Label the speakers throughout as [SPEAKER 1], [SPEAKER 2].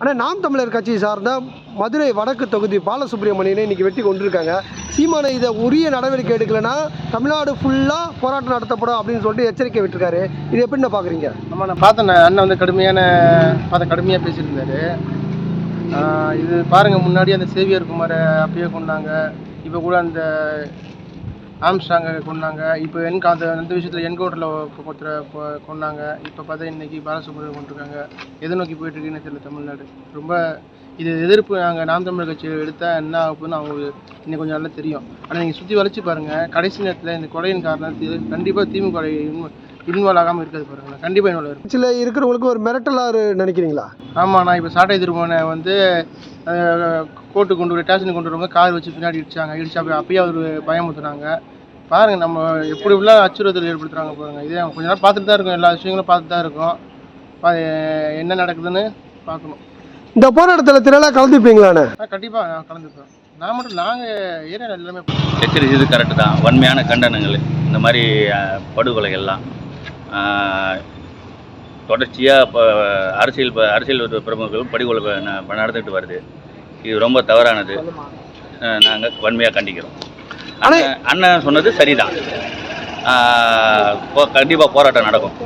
[SPEAKER 1] ஆனால் நாம் தமிழர் கட்சி சார்ந்த மதுரை வடக்கு தொகுதி பாலசுப்ரமணியனை இன்னைக்கு வெட்டி கொண்டிருக்காங்க. சீமானை இதை உரிய நடவடிக்கை எடுக்கலைன்னா தமிழ்நாடு ஃபுல்லாக போராட்டம் நடத்தப்படும் அப்படின்னு சொல்லிட்டு எச்சரிக்கை விட்டுருக்காரு. இது எப்படி பார்க்குறீங்க
[SPEAKER 2] ஆமாம் நான் பார்த்தேன் அண்ணன் வந்து கடுமையான பார்த்த கடுமையாக பேசியிருந்தாரு. இது பாருங்கள் முன்னாடி அந்த சேவியர் குமாரை அப்பயே கொண்டாங்க. இப்போ கூட அந்த ஆம்ஸ்டாங்க கொண்டாங்க இப்போ என் அந்த அந்த விஷயத்தில் என்கவுண்டரில் ஒருத்தரை கொண்டாங்க இப்போ பார்த்தா இன்னைக்கு பாலசுப்ரமணியம் கொண்டிருக்காங்க. எதை நோக்கி போயிட்டு இருக்குன்னு தெரியல தமிழ்நாடு. ரொம்ப இது எதிர்ப்பு நாங்கள் நாம் தமிழர் கட்சி எடுத்தால் என்ன ஆகுதுன்னு அவங்களுக்கு இன்னும் கொஞ்சம் நல்லா தெரியும். ஆனால் நீங்கள் சுற்றி வளைச்சு பாருங்கள் கடைசி நேரத்தில் இந்த கொலையின் காரணத்துக்கு கண்டிப்பாக திமுக இன்வால்வ் ஆகாமல் இருக்கிறது பாருங்களேன். கண்டிப்பாக இன்வால்வ் இருக்கும்
[SPEAKER 1] கட்சியில் இருக்கிறவங்களுக்கு ஒரு மிரட்டலாக நினைக்கிறீங்களா?
[SPEAKER 2] ஆமாம் நான் இப்போ சாட்டை திருமணை வந்து கோர்ட்டு கொண்டு வர ஸ்டேஷனுக்கு கொண்டு வருவாங்க. கார் வச்சு பின்னாடி இடிச்சாங்க. இடிச்சா அப்போ அப்பயே அவர் பயமுறுத்துனாங்க. பாருங்க நம்ம எப்படி உள்ள அச்சுறுத்தல் ஏற்படுத்துறாங்க பாருங்க. இதே கொஞ்ச நேரம் பார்த்துட்டு தான் இருக்கோம். எல்லா விஷயங்களும் பார்த்துட்டு தான் இருக்கோம். பா- என்ன நடக்குதுன்னு பார்க்கணும்.
[SPEAKER 1] இந்த போராட்டத்தில் திரளாக கலந்துப்பீங்களாண்ணே?
[SPEAKER 2] ஆ கண்டிப்பாக நான் கலந்துப்பேன். நான் மட்டும் நாங்கள் ஏரியா எல்லாமே
[SPEAKER 3] எச்சரிச்சது கரெக்டு தான். வன்மையான கண்டனங்கள். இந்த மாதிரி படுகொலைகள்லாம் தொடர்ச்சியாக இப்போ அரசியல் ப- அரசியல் பிரமுகர்கள் படுகொலை ப- ந- ப- நடந்துட்டு வருது. இது ரொம்ப தவறானது. நாங்கள் வன்மையாக கண்டிக்கிறோம். அண்ணன் அண்ணன் சொன்னது சரிதான். கண்டிப்பாக போராட்டம் நடக்கும்.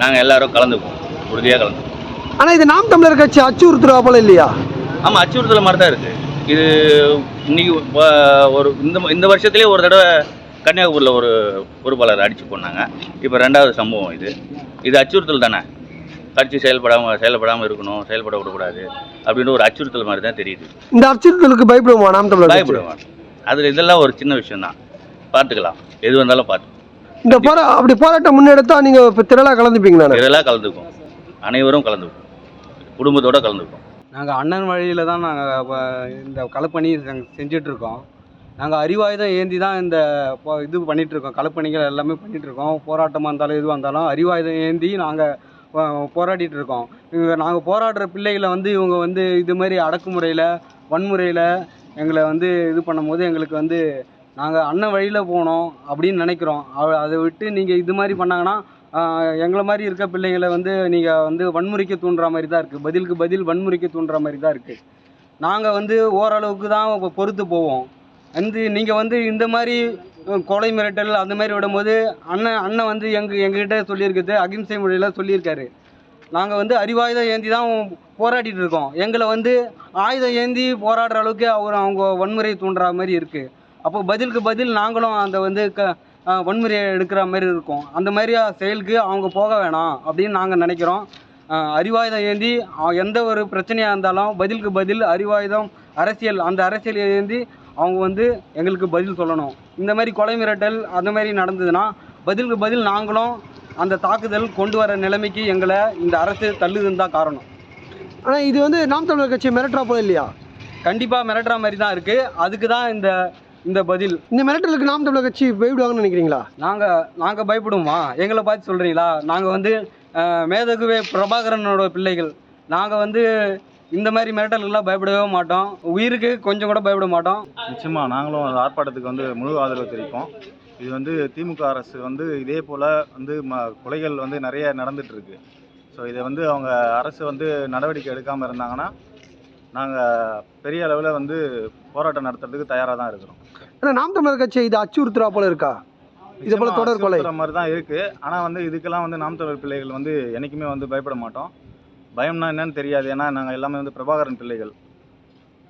[SPEAKER 3] நாங்கள் எல்லாரும் கலந்துக்குவோம். உறுதியாக கலந்துக்குவோம்.
[SPEAKER 1] ஆனால் இது நாம் தமிழர் கட்சி அச்சுறுத்துறா போல இல்லையா?
[SPEAKER 3] ஆமாம் அச்சுறுத்தல் மாதிரி தான் இருக்குது இது இன்னைக்கு ஒரு இந்த இந்த வருஷத்துலேயே ஒரு தடவை கன்னியாகுமரியில் ஒரு பொறுப்பாளர் அடித்து போனாங்க. இப்போ ரெண்டாவது சம்பவம் இது. இது அச்சுறுத்தல் தானே? கட்சி செயல்படாமல் செயல்படாமல் இருக்கணும் செயல்பட விடக்கூடாது அப்படின்னு ஒரு அச்சுறுத்தல் மாதிரி தான் தெரியுது.
[SPEAKER 1] இந்த அச்சுறுத்தலுக்கு பயப்படுமா நாம் தமிழர் கட்சி?
[SPEAKER 3] பயப்படுவாங்க அதில் இதெல்லாம் ஒரு சின்ன விஷயம் தான். பார்த்துக்கலாம். எது வந்தாலும் பார்த்து.
[SPEAKER 1] இந்த போரா அப்படி போராட்டம் முன்னெடுத்தா நீங்கள் இப்போ திரளாக கலந்துப்பீங்களாண்ணே
[SPEAKER 3] இதெல்லாம் கலந்துக்கும் அனைவரும் கலந்துக்கும் குடும்பத்தோட கலந்துக்கும்
[SPEAKER 4] நாங்கள் அண்ணன் வழியில் தான் நாங்கள் இந்த களப்பணி செஞ்சிட்ருக்கோம். நாங்கள் அறிவாயுதம் ஏந்தி தான் இந்த இது பண்ணிகிட்ருக்கோம் களப்பணிகள் எல்லாமே பண்ணிகிட்ருக்கோம் போராட்டமாக இருந்தாலும் எதுவாக இருந்தாலும் அறிவாயுதம் ஏந்தி நாங்கள் போராடிட்டு இருக்கோம் இவங்க நாங்கள் போராடுற பிள்ளைகளை வந்து இவங்க வந்து இது மாதிரி அடக்குமுறையில் வன்முறையில் எங்களை வந்து இது பண்ணும்போது எங்களுக்கு வந்து நாங்கள் அண்ணன் வழியில் போனோம் அப்படின்னு நினைக்கிறோம். அவ- அதை விட்டு நீங்கள் இது மாதிரி பண்ணாங்கன்னா எங்களை மாதிரி இருக்க பிள்ளைங்களை வந்து நீங்கள் வந்து வன்முறைக்கு தூண்டுற மாதிரி தான் இருக்குது பதிலுக்கு பதில் வன்முறைக்கு தூண்டுற மாதிரி தான் இருக்குது நாங்கள் வந்து ஓரளவுக்கு தான் பொறுத்து போவோம். வந்து நீங்கள் வந்து இந்த மாதிரி கொலை மிரட்டல் அந்த மாதிரி விடும்போது அண்ணன் அண்ணன் வந்து எங்கள் எங்ககிட்ட சொல்லியிருக்குது அகிம்சை முறையில் சொல்லியிருக்காரு. நாங்கள் வந்து அறிவாயுதம் ஏந்தி தான் போராடிட்டு இருக்கோம். எங்களை வந்து ஆயுதம் ஏந்தி போராடுற அளவுக்கு அவர் அவங்க வன்முறையை தூண்டுற மாதிரி இருக்குது அப்போ பதிலுக்கு பதில் நாங்களும் அந்த வந்து க வன்முறையை எடுக்கிற மாதிரி இருக்கும். அந்த மாதிரி செயலுக்கு அவங்க போக வேணாம் அப்படின்னு நாங்கள் நினைக்கிறோம். அறிவாயுதம் ஏந்தி எந்த ஒரு பிரச்சனையாக இருந்தாலும் பதிலுக்கு பதில் அறிவாயுதம் அரசியல் அந்த அரசியல் ஏந்தி அவங்க வந்து எங்களுக்கு பதில் சொல்லணும். இந்த மாதிரி கொலை மிரட்டல் அந்த மாதிரி நடந்ததுன்னா பதிலுக்கு பதில் நாங்களும் அந்த தாக்குதல் கொண்டு வர நிலைமைக்கு எங்களை இந்த அரசு தள்ளுதுன்னு தான் காரணம்.
[SPEAKER 1] ஆனால் இது வந்து நாம் தமிழர் கட்சி மிரட்டுறா போல இல்லையா?
[SPEAKER 4] கண்டிப்பாக மிரட்டுற மாதிரி தான் இருக்குது அதுக்கு தான் இந்த இந்த பதில்.
[SPEAKER 1] இந்த மிரட்டலுக்கு நாம் தமிழர் கட்சி போய்விடுவாங்கன்னு நினைக்கிறீங்களா?
[SPEAKER 4] நாங்கள் நாங்கள் பயப்படுவோமா? எங்களை பார்த்து சொல்கிறீங்களா நாங்கள் வந்து மேதகுவே பிரபாகரனோட பிள்ளைகள். நாங்கள் வந்து இந்த மாதிரி மிரட்டலுக்கெல்லாம் பயப்படவே மாட்டோம். உயிருக்கு கொஞ்சம் கூட பயப்பட மாட்டோம்.
[SPEAKER 5] நிச்சயமா நாங்களும் ஆர்ப்பாட்டத்துக்கு வந்து முழு ஆதரவு தெரிவிப்போம். இது வந்து திமுக அரசு வந்து இதே போல் வந்து ம கொலைகள் வந்து நிறைய நடந்துட்டு இருக்கு ஸோ இதை வந்து அவங்க அரசு வந்து நடவடிக்கை எடுக்காமல் இருந்தாங்கன்னா நாங்கள் பெரிய அளவில் வந்து போராட்டம் நடத்துறதுக்கு தயாராக தான் இருக்கிறோம்.
[SPEAKER 1] ஆனால் நாம் தமிழர் கட்சி இது அச்சுறுத்துறா போல இருக்கா? இது போல தொடர் கொலை.
[SPEAKER 5] மாதிரி தான் இருக்குது ஆனால் வந்து இதுக்கெல்லாம் வந்து நாம் தமிழர் பிள்ளைகள் வந்து என்றைக்குமே வந்து பயப்பட மாட்டோம். பயம்னா என்னன்னு தெரியாது. ஏன்னா நாங்கள் எல்லாமே வந்து பிரபாகரன் பிள்ளைகள்.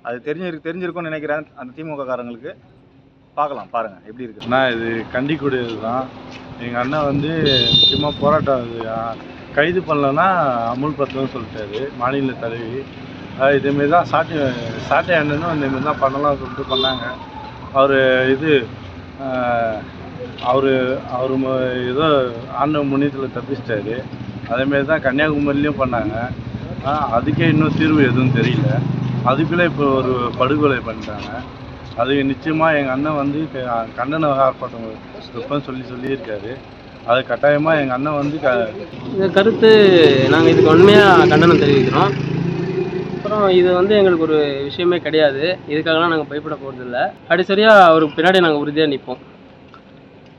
[SPEAKER 5] அது தெரிஞ்சிருக்கு தெரிஞ்சிருக்கும்னு நினைக்கிறேன் அந்த திமுக காரங்களுக்கு. பார்க்கலாம் பாருங்கள் எப்படி இருக்குது
[SPEAKER 6] அண்ணா இது கண்டிக்கூடியது தான். எங்கள் அண்ணன் வந்து சும்மா போராட்டம் இது, கைது பண்ணலன்னா அமுல் அமுல்படுத்தணும்னு சொல்லிட்டாரு மாநில தலைவி. இதேமாரி தான் சாட்டை சாட்டை அண்ணனும் இந்தமாரி தான் பண்ணலாம் சொல்லிட்டு பண்ணாங்க. அவர் இது அவர் அவர் ஏதோ ஆண்ட முன்னியத்தில் தப்பிச்சிட்டாரு. அதேமாரி தான் கன்னியாகுமரிலையும் பண்ணாங்க. அதுக்கே இன்னும் தீர்வு எதுவும் தெரியல. அதுக்குள்ளே இப்போ ஒரு படுகொலை பண்ணிட்டாங்க. அது நிச்சயமாக எங்கள் அண்ணன் வந்து கண்டன ஆர்ப்பாட்டம் வைப்பேன்னு சொல்லி சொல்லியிருக்காரு. அது கட்டாயமாக எங்கள் அண்ணன் வந்து க
[SPEAKER 7] இந்த கருத்து நாங்கள் இதுக்கு உண்மையாக கண்டனம் தெரிவிக்கிறோம். அப்புறம் இது வந்து எங்களுக்கு ஒரு விஷயமே கிடையாது. இதுக்காகலாம் நாங்கள் பயப்பட போகிறதில்ல கடைசரியாக அவருக்கு பின்னாடி நாங்கள் உறுதியாக நிற்போம்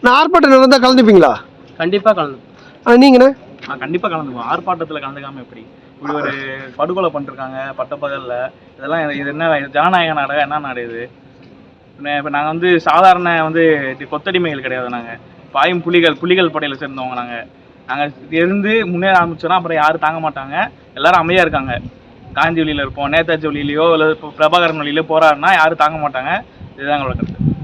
[SPEAKER 1] நான் ஆர்ப்பாட்டம் நடந்தால் கலந்துப்பீங்களா?
[SPEAKER 7] கண்டிப்பாக கலந்து
[SPEAKER 1] ஆ நீங்கண்ணே?
[SPEAKER 8] கண்டிப்பாக கலந்துக்குவோம். ஆர்ப்பாட்டத்தில் கலந்துக்காம எப்படி? இப்படி ஒரு படுகொலை பண்ணிருக்காங்க பட்டப்பகலில். இதெல்லாம் இது என்ன ஜனநாயக நாடகம் என்ன நாடு இது? இப்போ நாங்கள் வந்து சாதாரண வந்து கொத்தடிமைகள் கிடையாது நாங்கள் பாயும் புலிகள் புலிகள் படையில் சேர்ந்தவங்க நாங்கள் நாங்கள் இருந்து முன்னேற ஆரம்பிச்சோன்னா அப்புறம் யாரும் தாங்க மாட்டாங்க. எல்லாரும் அமைதியாக இருக்காங்க. காந்தி வழியில் இருப்போம் நேதாஜி வழியிலையோ இல்லை பிரபாகரன் வழியிலையோ போராடினா யாரும் தாங்க மாட்டாங்க. இதுதான் எங்களோட